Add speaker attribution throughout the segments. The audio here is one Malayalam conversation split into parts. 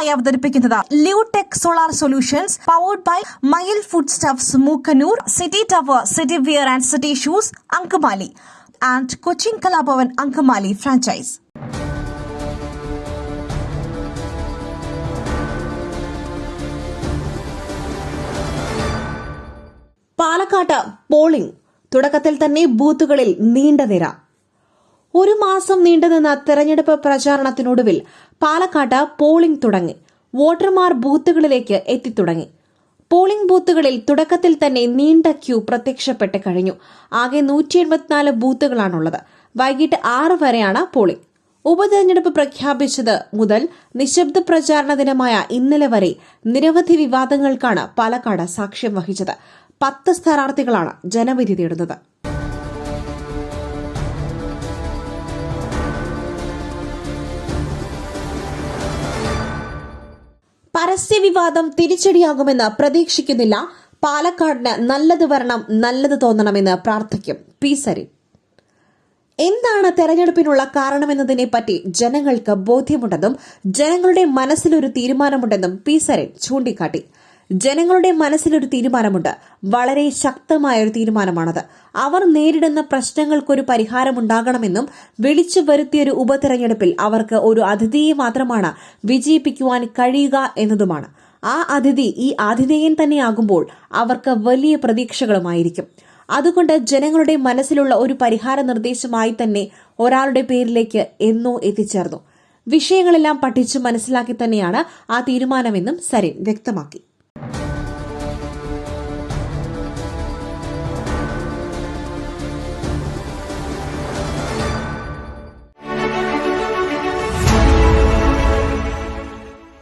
Speaker 1: നിങ്ങൾക്കായി അവതരിപ്പിക്കുന്നത് ലൂടെക് solar solutions powered by Mayil food stuffs Mookkanur city tower city wear and city shoes Angamaly. And Cochin Kalabhavan Angamaly franchise
Speaker 2: പാലക്കാട്ട് പോളിംഗ് തുടക്കത്തിൽ തന്നെ ബൂത്തുകളിൽ നീണ്ട നിര. ഒരു മാസം നീണ്ടുനിന്ന തെരഞ്ഞെടുപ്പ് പ്രചാരണത്തിനൊടുവിൽ പാലക്കാട്ട് പോളിംഗ് തുടങ്ങി. വോട്ടർമാർ ബൂത്തുകളിലേക്ക് എത്തിത്തുടങ്ങി. പോളിംഗ് ബൂത്തുകളിൽ തുടക്കത്തിൽ തന്നെ നീണ്ട ക്യൂ പ്രത്യക്ഷപ്പെട്ട് കഴിഞ്ഞു. ആകെ നൂറ്റി എൺപത്തിനാല് ബൂത്തുകളാണുള്ളത്. വൈകിട്ട് ആറ് വരെയാണ് പോളിംഗ്. ഉപതെരഞ്ഞെടുപ്പ് പ്രഖ്യാപിച്ചത് മുതൽ നിശബ്ദ പ്രചാരണ ദിനമായ ഇന്നലെ വരെ നിരവധി വിവാദങ്ങൾക്കാണ് പാലക്കാട് സാക്ഷ്യം വഹിച്ചത്. പത്ത് സ്ഥാനാർത്ഥികളാണ് ജനവിധി തേടുന്നത്. പരസ്യ വിവാദം തിരിച്ചടിയാകുമെന്ന് പ്രതീക്ഷിക്കുന്നില്ല. പാലക്കാടിന് നല്ലത് വരണം നല്ലത് തോന്നണമെന്ന് പ്രാർത്ഥിക്കും. പി. സരി എന്താണ് തെരഞ്ഞെടുപ്പിനുള്ള കാരണമെന്നതിനെ പറ്റി ജനങ്ങൾക്ക് ബോധ്യമുണ്ടെന്നും ജനങ്ങളുടെ മനസ്സിലൊരു തീരുമാനമുണ്ടെന്നും പി. സരൻ ചൂണ്ടിക്കാട്ടി. ജനങ്ങളുടെ മനസ്സിലൊരു തീരുമാനമുണ്ട്. വളരെ ശക്തമായ ഒരു തീരുമാനമാണത്. അവർ നേരിടുന്ന പ്രശ്നങ്ങൾക്കൊരു പരിഹാരമുണ്ടാകണമെന്നും വിളിച്ചു വരുത്തിയൊരു ഉപതെരഞ്ഞെടുപ്പിൽ അവർക്ക് ഒരു അതിഥിയെ മാത്രമാണ് വിജയിപ്പിക്കുവാൻ കഴിയുക എന്നതുമാണ്. ആ അതിഥി ഈ ആതിഥേയൻ തന്നെയാകുമ്പോൾ അവർക്ക് വലിയ പ്രതീക്ഷകളുമായിരിക്കും. അതുകൊണ്ട് ജനങ്ങളുടെ മനസ്സിലുള്ള ഒരു പരിഹാര നിർദ്ദേശമായി തന്നെ ഒരാളുടെ പേരിലേക്ക് എന്നോ എത്തിച്ചേർന്നു. വിഷയങ്ങളെല്ലാം പഠിച്ചു മനസ്സിലാക്കി തന്നെയാണ് ആ തീരുമാനമെന്നും സരിൻ വ്യക്തമാക്കി.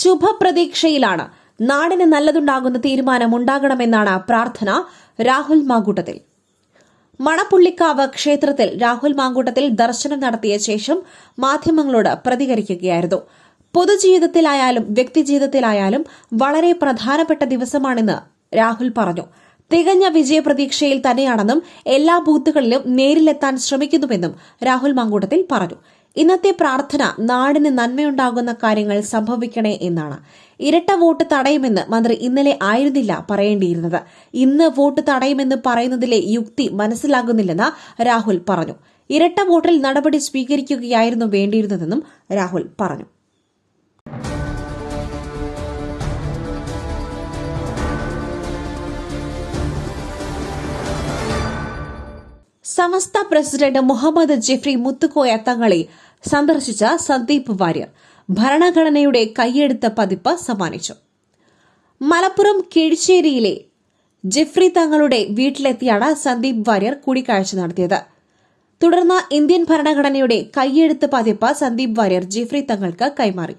Speaker 2: ശുഭപ്രതീക്ഷയിലാണ്. നാടിന് നല്ലതുണ്ടാകുന്ന തീരുമാനമുണ്ടാകണമെന്നാണ് പ്രാർത്ഥന രാഹുൽ മാങ്കൂട്ടത്തിൽ. മണപ്പുള്ളിക്കാവ് ക്ഷേത്രത്തിൽ രാഹുൽ മാങ്കൂട്ടത്തിൽ ദർശനം നടത്തിയ ശേഷം മാധ്യമങ്ങളോട് പ്രതികരിക്കുകയായിരുന്നു. പൊതുജീവിതത്തിലായാലും വ്യക്തിജീവിതത്തിലായാലും വളരെ പ്രധാനപ്പെട്ട ദിവസമാണെന്ന് രാഹുൽ പറഞ്ഞു. തികഞ്ഞ വിജയപ്രതീക്ഷയിൽ തന്നെയാണെന്നും എല്ലാ ബൂത്തുകളിലും നേരിലെത്താൻ ശ്രമിക്കുന്നുവെന്നും രാഹുൽ മാങ്കൂട്ടത്തിൽ പറഞ്ഞു. ഇന്നത്തെ പ്രാർത്ഥന നാടിന് നന്മയുണ്ടാകുന്ന കാര്യങ്ങൾ സംഭവിക്കണേ എന്നാണ്. ഇരട്ട വോട്ട് തടയുമെന്ന് മന്ത്രി ഇന്നലെ ആയിരുന്നില്ല പറയേണ്ടിയിരുന്നത്. ഇന്ന് വോട്ട് തടയുമെന്ന് പറയുന്നതിലെ യുക്തി മനസ്സിലാകുന്നില്ലെന്ന് രാഹുൽ പറഞ്ഞു. ഇരട്ട വോട്ടിൽ നടപടി സ്വീകരിക്കുകയായിരുന്നു വേണ്ടിയിരുന്നതെന്നും രാഹുൽ പറഞ്ഞു. സമസ്ത പ്രസിഡന്റ് മുഹമ്മദ് ജെഫ്രി മുത്തുക്കോയ തങ്ങളെ സന്ദർശിച്ച സന്ദീപ് വാര്യർ ഭരണഘടനയുടെ കൈയെടുത്ത പതിപ്പ് സമ്മാനിച്ചു. മലപ്പുറം കിഴിച്ചേരിയിലെ ജെഫ്രി തങ്ങളുടെ വീട്ടിലെത്തിയാണ് സന്ദീപ് വാര്യർ കൂടിക്കാഴ്ച നടത്തിയത്. തുടർന്ന് ഇന്ത്യൻ ഭരണഘടനയുടെ കൈയെഴുത്ത് പതിപ്പ് സന്ദീപ് വാര്യർ ജെഫ്രി തങ്ങൾക്ക് കൈമാറി.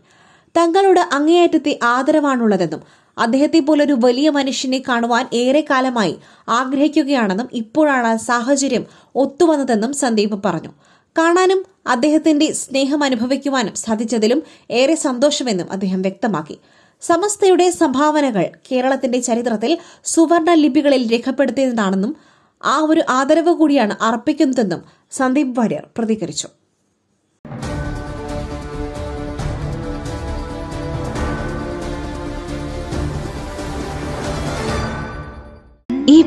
Speaker 2: തങ്ങളുടെ അങ്ങേയറ്റത്തെ ആദരവാണുള്ളതെന്നും അദ്ദേഹത്തെ പോലൊരു വലിയ മനുഷ്യനെ കാണുവാൻ ഏറെ കാലമായി ആഗ്രഹിക്കുകയാണെന്നും ഇപ്പോഴാണ് സാഹചര്യം ഒത്തുവന്നതെന്നും സന്ദീപ് പറഞ്ഞു. കാണാനും അദ്ദേഹത്തിന്റെ സ്നേഹം അനുഭവിക്കുവാനും സാധിച്ചതിലും ഏറെ സന്തോഷമെന്നും അദ്ദേഹം വ്യക്തമാക്കി. സമസ്തയുടെ സംഭാവനകൾ കേരളത്തിന്റെ ചരിത്രത്തിൽ സുവർണ ലിപികളിൽ രേഖപ്പെടുത്തിയതാണെന്നും ആ ഒരു ആദരവ് കൂടിയാണ് അർപ്പിക്കുന്നതെന്നും സന്ദീപ് വാര്യർ പ്രതികരിച്ചു.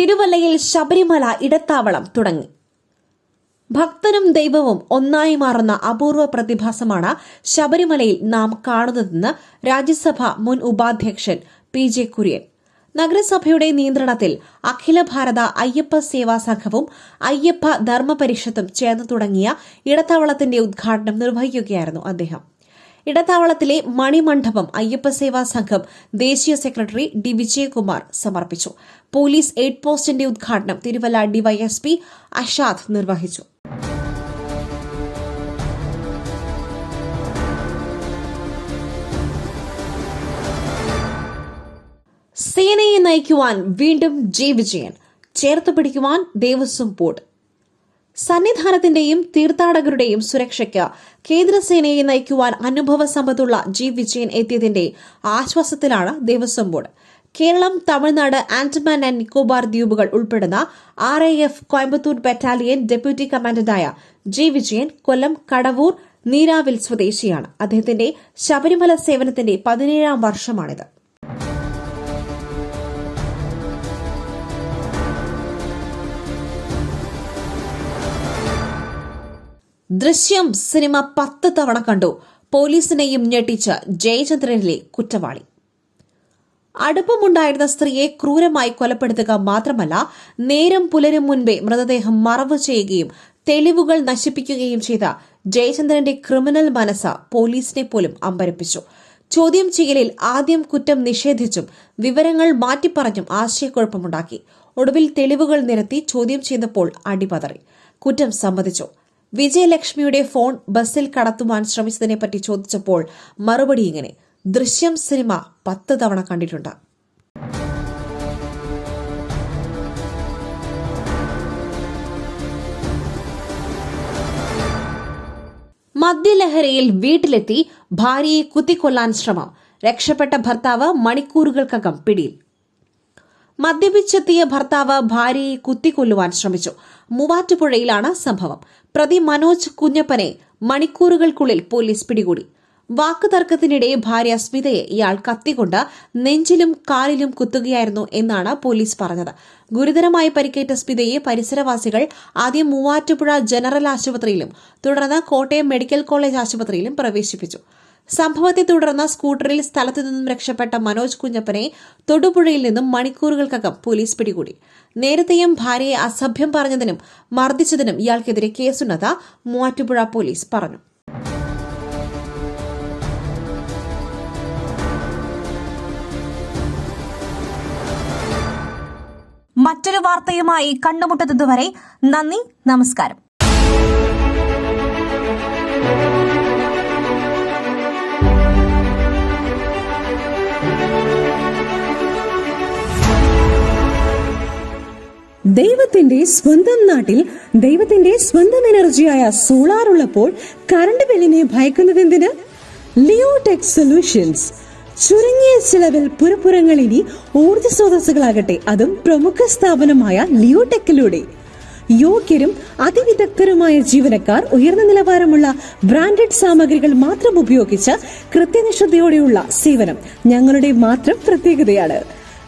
Speaker 2: തിരുവല്ലയിൽ ശബരിമല ഇടത്താവളം തുടങ്ങി. ഭക്തനും ദൈവവും ഒന്നായി മാറുന്ന അപൂർവ പ്രതിഭാസമാണ് ശബരിമലയിൽ നാം കാണുന്നതെന്ന് രാജ്യസഭ മുൻ ഉപാധ്യക്ഷൻ പി ജെ കുര്യൻ. നഗരസഭയുടെ നിയന്ത്രണത്തിൽ അഖില ഭാരത അയ്യപ്പ സേവാ സംഘവും അയ്യപ്പ ധർമ്മപരിഷത്തും ചേർന്ന് തുടങ്ങിയ ഇടത്താവളത്തിന്റെ ഉദ്ഘാടനം നിർവഹിക്കുകയായിരുന്നു അദ്ദേഹം. ഇടത്താവളത്തിലെ മണിമണ്ഡപം അയ്യപ്പസേവാ സംഘം ദേശീയ സെക്രട്ടറി ഡി വിജയകുമാർ സമർപ്പിച്ചു. പോലീസ് എയ്ഡ് പോസ്റ്റിന്റെ ഉദ്ഘാടനം തിരുവല്ല ഡിവൈഎസ്പി അഷാദ് നിർവഹിച്ചു. സേനയെ നയിക്കുവാൻ വീണ്ടും ജെ വിജയൻ. ചേർത്ത് പിടിക്കുവാൻ ദേവസ്വം ബോർഡ്. സന്നിധാനത്തിന്റെയും തീർത്ഥാടകരുടെയും സുരക്ഷയ്ക്ക് കേന്ദ്രസേനയെ നയിക്കുവാൻ അനുഭവ സമ്പത്തുള്ള ജി വിജയൻ എത്തിയതിന്റെ ആശ്വാസത്തിലാണ് ദേവസ്വം ബോർഡ്. കേരളം തമിഴ്നാട് ആൻഡമാൻ ആൻഡ് നിക്കോബാർ ദ്വീപുകൾ ഉൾപ്പെടുന്ന R I F Coimbatore battalion deputy കമാൻഡന്റായ G Vijayan Kollam Kadavoor Neeravil സ്വദേശിയാണ്. അദ്ദേഹത്തിന്റെ ശബരിമല സേവനത്തിന്റെ പതിനേഴാം വർഷമാണിത്. ദൃശ്യം സിനിമ പത്ത് തവണ കണ്ടു. പോലീസിനെയും ഞെട്ടിച്ച് ജയചന്ദ്രനിലെ കുറ്റവാളി. അടുപ്പമുണ്ടായിരുന്ന സ്ത്രീയെ ക്രൂരമായി കൊലപ്പെടുത്തുക മാത്രമല്ല നേരം പുലരും മുൻപേ മൃതദേഹം മറവ് ചെയ്യുകയും തെളിവുകൾ നശിപ്പിക്കുകയും ചെയ്ത ജയചന്ദ്രന്റെ ക്രിമിനൽ മനസ്സ് പോലീസിനെ പോലും അമ്പരപ്പിച്ചു. ചോദ്യം ചെയ്യലിൽ ആദ്യം കുറ്റം നിഷേധിച്ചും വിവരങ്ങൾ മാറ്റിപ്പറഞ്ഞും ആശയക്കുഴപ്പമുണ്ടാക്കി. ഒടുവിൽ തെളിവുകൾ നിരത്തി ചോദ്യം ചെയ്തപ്പോൾ അടിപതറി. കുറ്റം സമ്മതിച്ചു. വിജയലക്ഷ്മിയുടെ ഫോൺ ബസ്സിൽ കടത്തുവാൻ ശ്രമിച്ചതിനെപ്പറ്റി ചോദിച്ചപ്പോൾ മറുപടി ഇങ്ങനെ ദൃശ്യം സിനിമ പത്ത് തവണ കണ്ടിട്ടുണ്ട്. മദ്യലഹരിയിൽ വീട്ടിലെത്തി ഭാര്യയെ കുത്തിക്കൊല്ലാൻ ശ്രമം. രക്ഷപ്പെട്ട ഭർത്താവ് മണിക്കൂറുകൾക്കകം പിടിയിൽ. മദ്യപിച്ചെത്തിയ ഭർത്താവ് ഭാര്യയെ കുത്തിക്കൊല്ലുവാൻ ശ്രമിച്ചു. മൂവാറ്റുപുഴയിലാണ് സംഭവം. പ്രതി മനോജ് കുഞ്ഞപ്പനെ മണിക്കൂറുകൾക്കുള്ളിൽ പോലീസ് പിടികൂടി. വാക്കുതർക്കത്തിനിടെ ഭാര്യ സ്മിതയെ ഇയാൾ കത്തിക്കൊണ്ട് നെഞ്ചിലും കാലിലും കുത്തുകയായിരുന്നു എന്നാണ് പോലീസ് പറഞ്ഞത്. ഗുരുതരമായി പരിക്കേറ്റ സ്മിതയെ പരിസരവാസികൾ ആദ്യം മൂവാറ്റുപുഴ ജനറൽ ആശുപത്രിയിലും തുടർന്ന് കോട്ടയം മെഡിക്കൽ കോളേജ് ആശുപത്രിയിലും പ്രവേശിപ്പിച്ചു. സംഭവത്തെ തുടർന്ന് സ്കൂട്ടറിൽ സ്ഥലത്തു നിന്നും രക്ഷപ്പെട്ട മനോജ് കുഞ്ഞപ്പനെ തൊടുപുഴയിൽ നിന്നും മണിക്കൂറുകൾക്കകം പോലീസ് പിടികൂടി. നേരത്തെയും ഭാര്യയെ അസഭ്യം പറഞ്ഞതിനും മർദ്ദിച്ചതിനും ഇയാൾക്കെതിരെ കേസുണ്ടെന്ന് മൂവാറ്റുപുഴ പോലീസ് പറഞ്ഞു.
Speaker 1: മറ്റൊരു വാർത്തയുമായി കണ്ടുമുട്ടുന്നതുവരെ നന്ദി നമസ്കാരം.
Speaker 3: ദൈവത്തിന്റെ സ്വന്തം നാട്ടിൽ ദൈവത്തിന്റെ സ്വന്തം എനർജിയായ സോളാർ ഉള്ളപ്പോൾ കറണ്ട് ബില്ലിനെ ഭയക്കുന്നതെന്തിന്? Leotech solutions. ചുരുങ്ങിയ ചിലവിൽ പുരപ്പുറങ്ങൾ ഇനി ഊർജ സ്രോതസ്സുകളാകട്ടെ. അതും പ്രമുഖ സ്ഥാപനമായ ലിയോടെക്കിലൂടെ യോഗ്യരും അതിവിദഗ്ധരുമായ ജീവനക്കാർ ഉയർന്ന നിലവാരമുള്ള ബ്രാൻഡഡ് സാമഗ്രികൾ മാത്രം ഉപയോഗിച്ച് കൃത്യനിഷ്ഠതയോടെയുള്ള സേവനം ഞങ്ങളുടെ മാത്രം പ്രത്യേകതയാണ്.